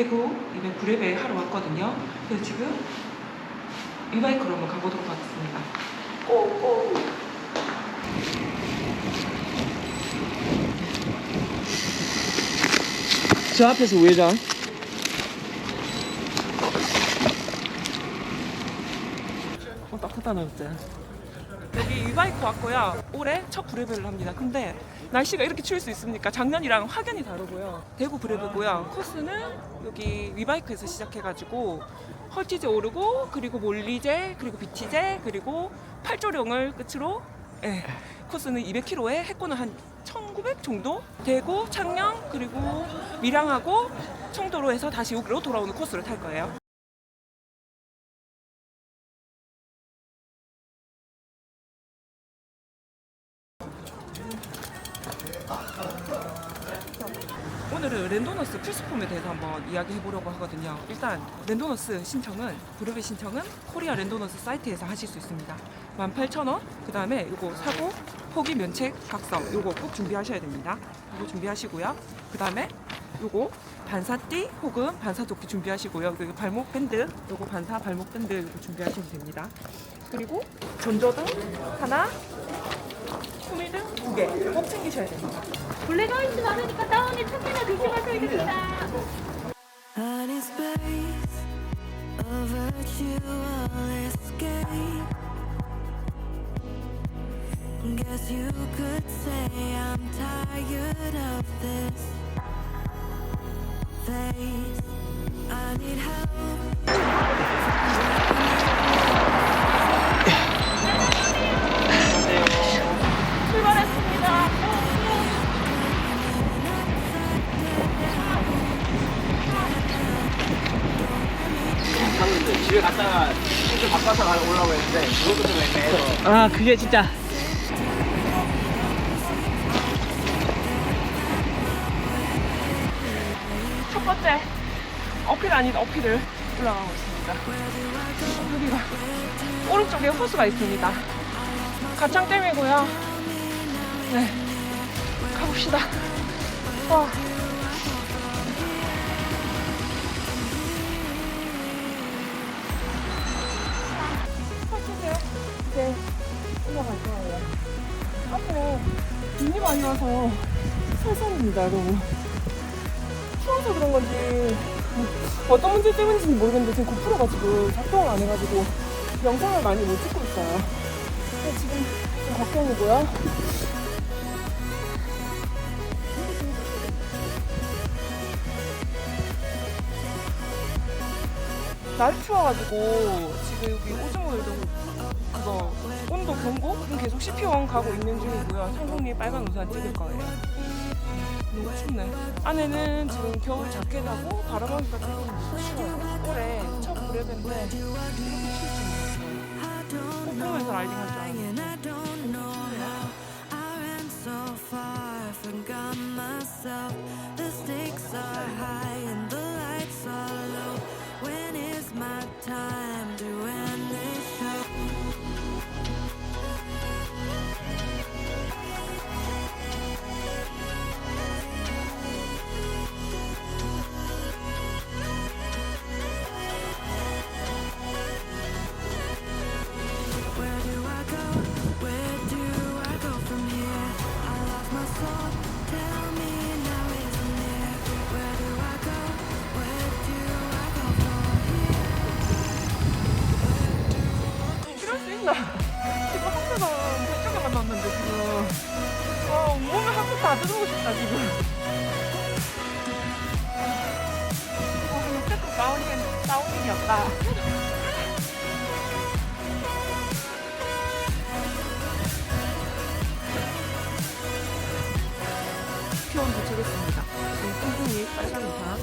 대구 이번 브레베 하러 왔거든요. 그래서 지금 이바이크로 한번 가보도록 하겠습니다. 고고! 저 앞에서 우회전 어 따뜻하네 어때 여기 위바이크 왔고요. 올해 첫 브레베를 합니다. 근데 날씨가 이렇게 추울 수 있습니까? 작년이랑 확연히 다르고요. 대구 브레베고요. 코스는 여기 위바이크에서 시작해가지고 헐티제 오르고 그리고 몰리제 그리고 비티제 그리고 팔조령을 끝으로 예, 코스는 200km에 해코는 한 1900 정도 대구 창녕 그리고 밀양하고 청도로 해서 다시 여기로 돌아오는 코스를 탈 거예요. 오늘은 랜도너스 필수품에 대해서 한번 이야기해 보려고 하거든요. 일단 랜도너스 신청은 브루베 신청은 코리아 랜도너스 사이트에서 하실 수 있습니다. 18,000원. 그다음에 이거 사고 포기 면책 각성 요거 꼭 준비하셔야 됩니다. 이거 준비하시고요. 그다음에 요거 반사띠 혹은 반사조끼 준비하시고요. 그리고 발목 밴드 요거 반사 발목 밴드 요거 준비하시면 됩니다. 그리고 전조등 하나, 소미등 두개 꼭 챙기셔야 됩니다. 블랙아이스 많으니까 다운에 찾기나 조심하셔야 됩니다. Honey space, a virtual escape. Guess you could say I'm tired of this phase. I need help. 출발했습니다. 탔는데 집에 갔다가 좀 바꿔서 가- 오려고 했는데 그것도 좀 애매해서 아 그게 진짜 첫 번째 어필 아닌 어필을 올라가고 있습니다. 여기가 오른쪽에 호수가 있습니다. 가창댐이고요. 네, 가봅시다. 앞에 눈이 많이 와서 살살입니다, 여러분. 추워서 그런 건지 어떤 문제 때문인지 모르겠는데 지금 고프로가 지금 작동을 안 해가지고 영상을 많이 못 찍고 있어요. 지금 좀 걱정이고요. 날이 추워가지고 지금 여기 오즈모일도 그거 온도 경고 계속 CP원 가고 있는 중이고요. 상공리 빨간 우산 찍을 거예요. 너무 춥네. 안에는 지금 겨울 자켓하고 바람막이가 들고 추워요. 올해 첫 브레벤데 이렇게 춥지 않았어요. 폭풍에서 라이딩 할줄 다운이었다 피원 도착했습니다 지금 콩콩이 빨간 우산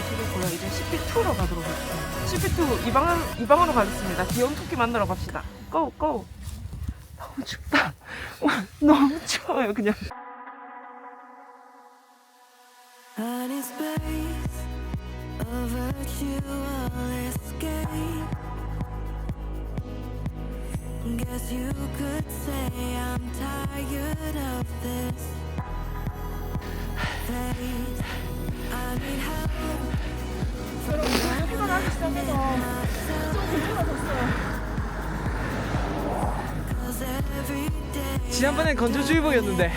이쪽이고요. 이제 CP2로 가도록 하겠습니다. CP2 이 방으로, 이 방으로 가겠습니다. 귀여운 토끼 만나러 갑시다. 고! 고! 너무 춥다. 와, 너무 추워요, 그냥. 지난번엔 건조주의보였는데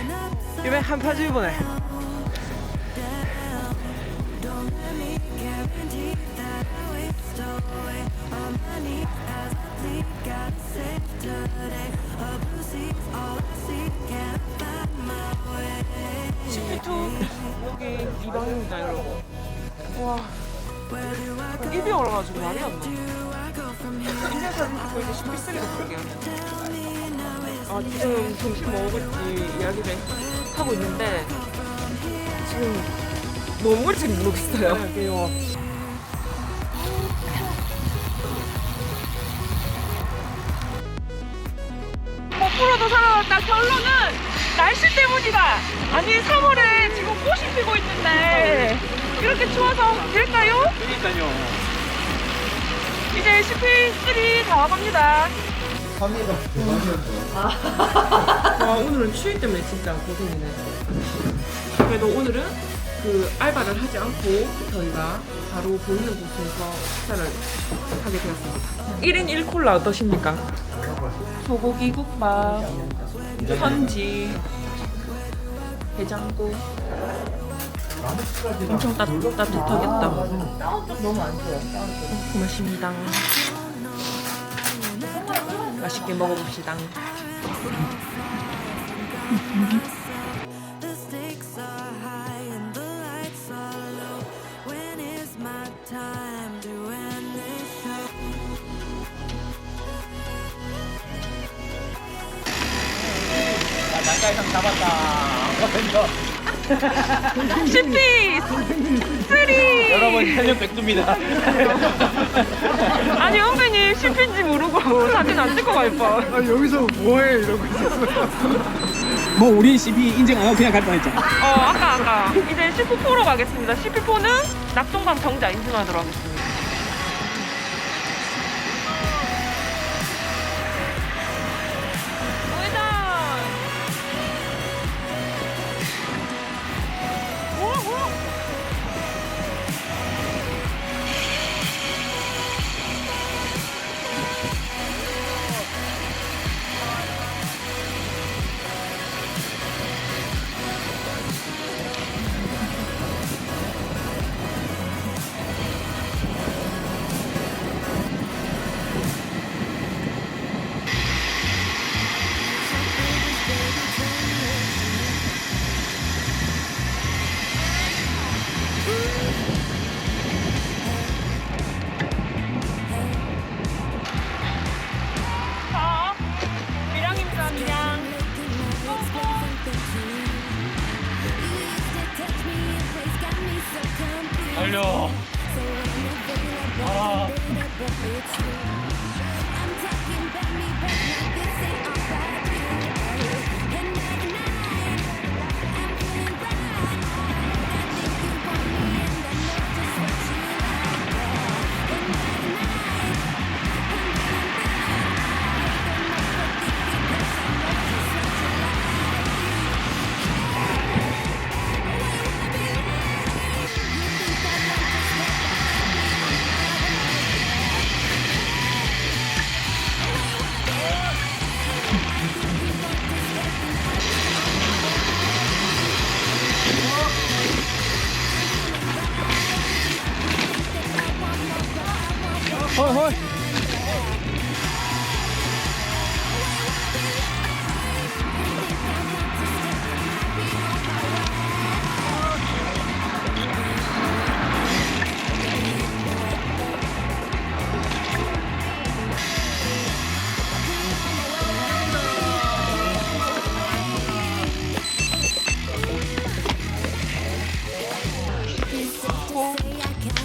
이번엔 한파주의보네 여기 이 방입니다 여러분. 와? 입이 얼어가지고 말이 안 나. Do I go from here? 인생 사진 찍고 이제 13로 볼게요. Tell me now is 아 지금 점심 뭐 먹을지 이야기를 하고 있는데 지금 뭐 먹을지 모르겠어요. 못 풀어도 살아왔다. 결론은 날씨 때문이다. 아니 3월에 지금 꽃이 피고 있는데 이렇게 추워서 될까요? 그러니까요. 이제 CP3 다 와갑니다. 아, 오늘은 추위 때문에 진짜 고생이네. 그래도 오늘은 그 알바를 하지 않고 저희가 바로 보이는 곳에서 식사를 하게 되었습니다. 1인 1콜라 어떠십니까? 소고기 국밥, 편지, 해장국. 엄청 따, 따뜻하겠다. 너무 안 좋아. 고맙습니다. 맛있게 먹어봅시다. 4 이상 잡았다. 벤더. 슈피스! 쓰리! 여러분, 현역 백두입니다. 아니, 선배님, 슈피인지 모르고 사진 안 찍고 갈 뻔. 아, 여기서 뭐해 이러고 있었어요. 뭐 우리 CP 인증 안 하고 그냥 갈 뻔했죠. 어, 아까, 아까. 이제 슈피포로 가겠습니다. 슈피포는 낙동강 정자 인증하도록 하겠습니다. 달려. 아.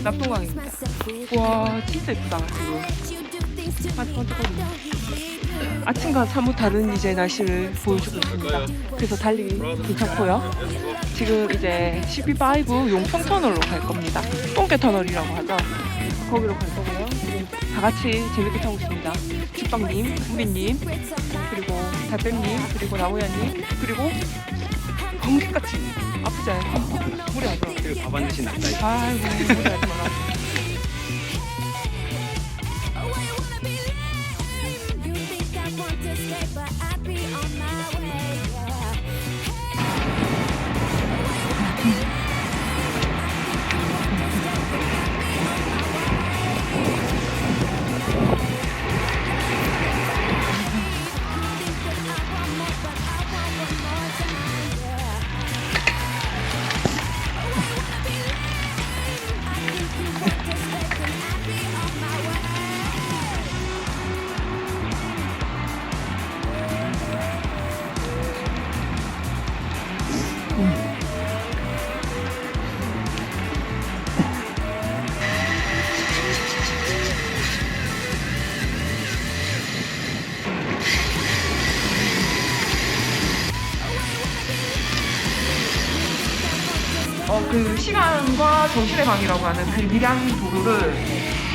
낙동강입니다. 와, 진짜 예쁘다, 지금. 아침과 사뭇 다른 이제 날씨를 보여주고 있습니다. 그래서 달리기 괜찮고요. 지금 이제 CP5 용평 터널로 갈 겁니다. 똥개 터널이라고 하죠. 거기로 갈 거고요. 다 같이 재밌게 타고 있습니다. 죽빵님, 우빈님, 그리고 달뱀님, 그리고 나무야님, 그리고 번개같이 아프지 않아요? 무리 하지 마. 밥한 듯이 났다. 아이고, 그 시간과 정신의 방이라고 하는 그 밀양 도로를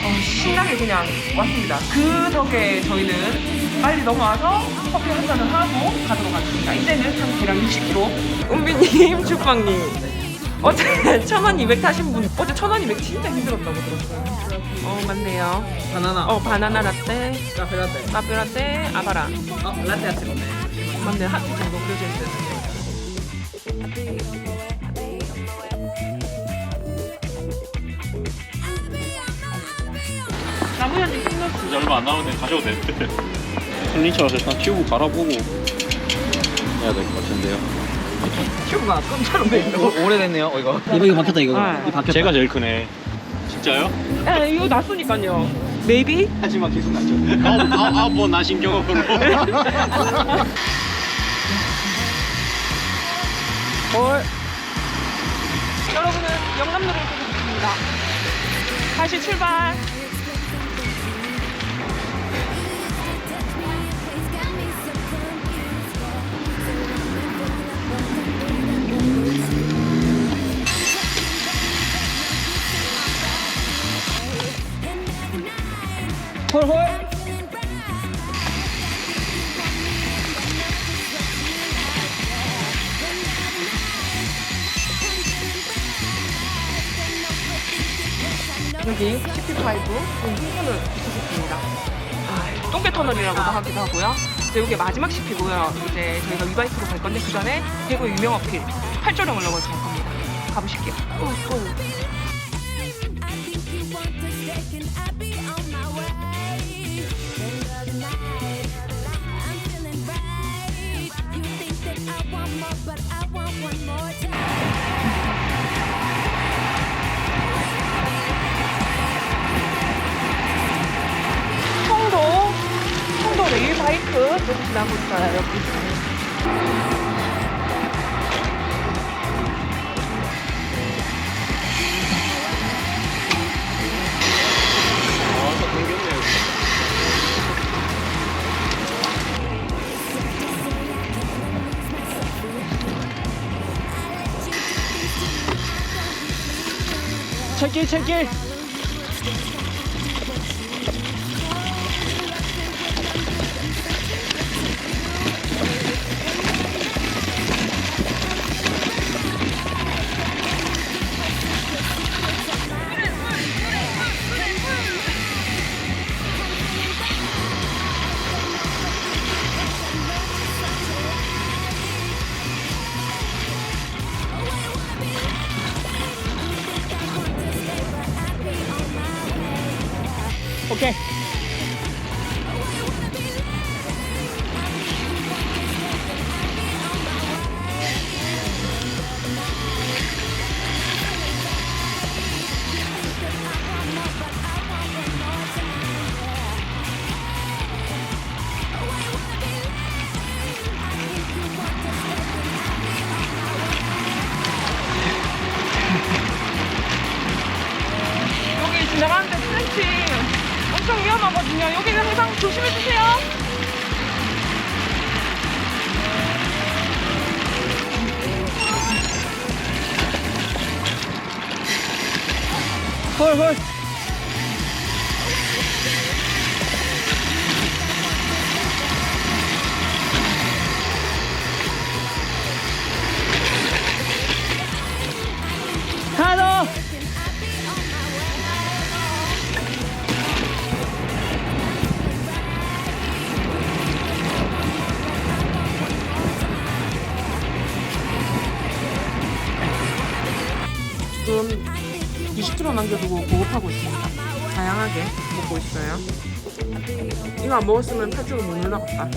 어, 신나게 그냥 왔습니다. 그 덕에 저희는 빨리 넘어와서 커피 한 잔을 하고 가도록 하겠습니다. 이제는 한 대략 60km. 은비님, 주빵님. 어제 1200 타신 분, 어제 1200 진짜 힘들었다고 들었어요. 어, 맞네요. 바나나. 어, 바나나 라떼, 카페 라떼. 카페 라떼, 아바라. 어, 라떼 하트 거네. 맞네, 하트 정도 그려져 있어요. 나무현님 생겼어. 이제 얼마 안 남았는데 가셔도 되는데 컬링처럼 일단 튜브 갈아보고 해야 될 것 같은데요 튜브가 끔처럼 돼 있어. 오래됐네요, 이거. 이거 이거 바뀌었다 이거. 아. 이거 바뀌었다. 제가 제일 크네 진짜요? 에, 이거 놨으니까요. 메이비? 하지만 계속 났죠. 아뭐 나신 경험으로 헐. 여러분은 영남로를 보고 있습니다. 다시 출발. CP고요. 이제 저희가 위바이크로 갈 건데 그 전에 대구 유명 어필 팔조령을 넘어 갈 겁니다. 가보실게요. 또, 또. 나고 있어요. 여기. 철길 철길. 헐헐. 있어요. 이거 안 먹었으면 8kg 못 올라갔다.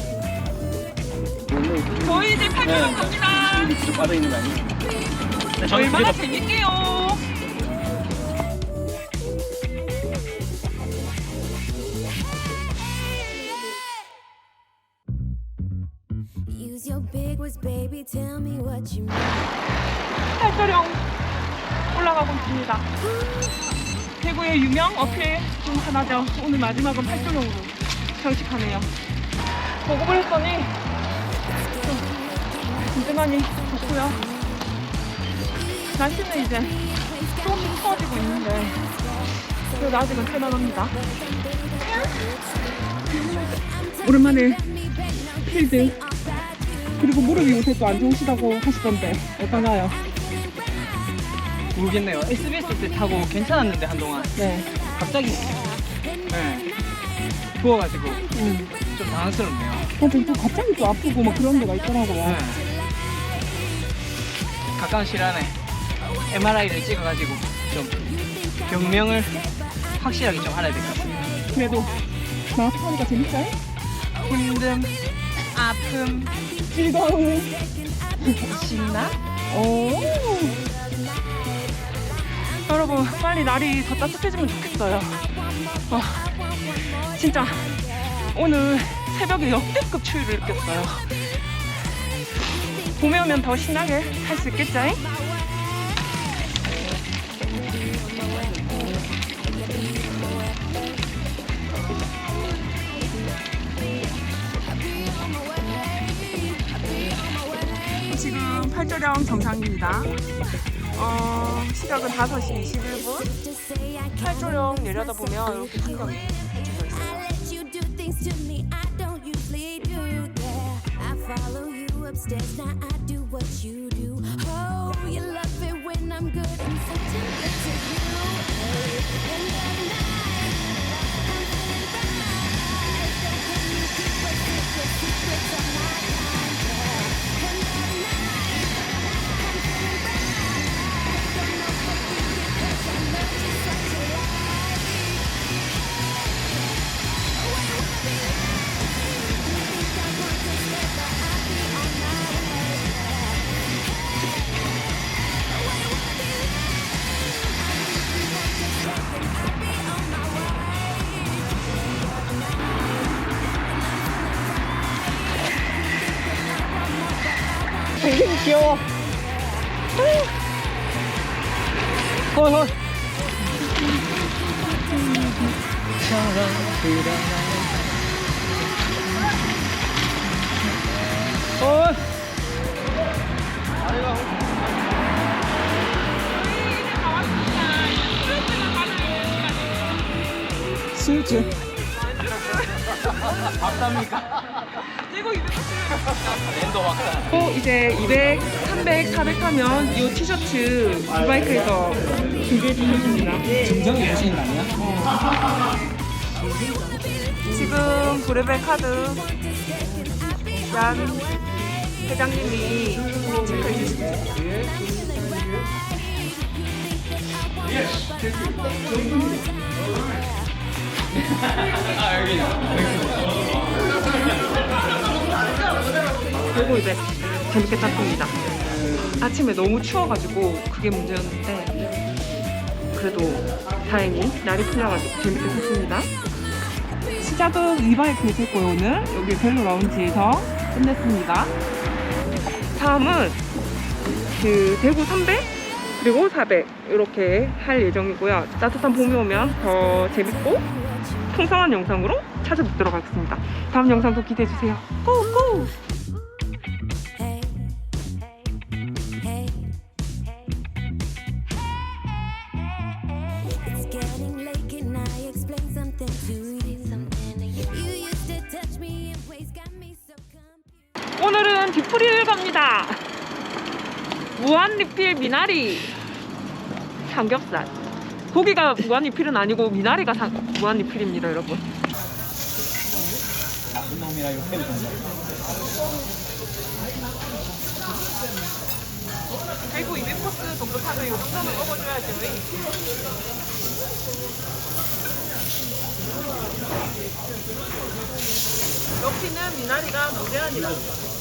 저희 이제 8kg 갑니다. 밑으로 빠져 있는 거 아니야? 근데 저는 얼마나 그게 재밌게요. Use your big words, baby. Tell me what you mean. 팔도령 올라가고 있습니다. 대구의 유명 어필 중 하나죠. 오늘 마지막은 팔도령으로 장식하네요. 보급을 했더니 좀 든든하니 좋고요. 날씨는 이제 조금씩 추워지고 있는데 그래도 아직은 살만합니다. 오랜만에 필드 그리고 무릎이 요새 또 안 좋으시다고 하시던데 어떤가요? 모르겠네요. SBS 때 타고 괜찮았는데 한동안 네. 갑자기 네. 부어가지고 음. 좀 당황스럽네요. 근데 또 갑자기 또 아프고 막 그런 데가 있더라고요. 네. 가까운 시일 안에 MRI를 찍어가지고 좀 병명을 확실하게 좀 알아야 될 것 같습니다. 그래도 마라톤 하니까 재밌어요? 힘듦, 아픔, 즐거움. 신나? 오. 빨리 날이 더 따뜻해지면 좋겠어요. 어, 진짜 오늘 새벽에 역대급 추위를 느꼈어요. 봄에 오면 더 신나게 할 수 있겠죠? 지금 팔조령 정상입니다. 어, 시각은 5시 21분. Just say I can't 팔조령 내려다 보면 이렇게 풍경이 things to me I don't usually 귀여워. 헐, 헐. 헐. 스위치. 랜도 막상. 또 이제 200, 300, 400 하면 이 티셔츠 이바이크에서 준비해 주셨습니다. 정정이 오시는 거 아니야? 지금 브레벨 카드 얀 회장님이 체크해 주십니다. 그리고 이제 재밌게 탔습니다. 아침에 너무 추워가지고 그게 문제였는데 그래도 다행히 날이 풀려가지고 재밌게 탔습니다. 시작은 이바이크에서 했고요 오늘 여기 벨로 라운지에서 끝냈습니다 다음은 그 대구 300 그리고 400 이렇게 할 예정이고요 따뜻한 봄이 오면 더 재밌고 풍성한 영상으로 찾아뵙도록 하겠습니다 다음 영상도 기대해주세요 고고! 오늘은 디프리를 갑니다 무한 리필 미나리 삼겹살 고기가 무한 리필은 아니고 미나리가 사- 무한 리필입니다 여러분. 대구 200코스 정도 타면 이 정도는 먹어줘야죠. 여기는 미나리가 무제한이라고.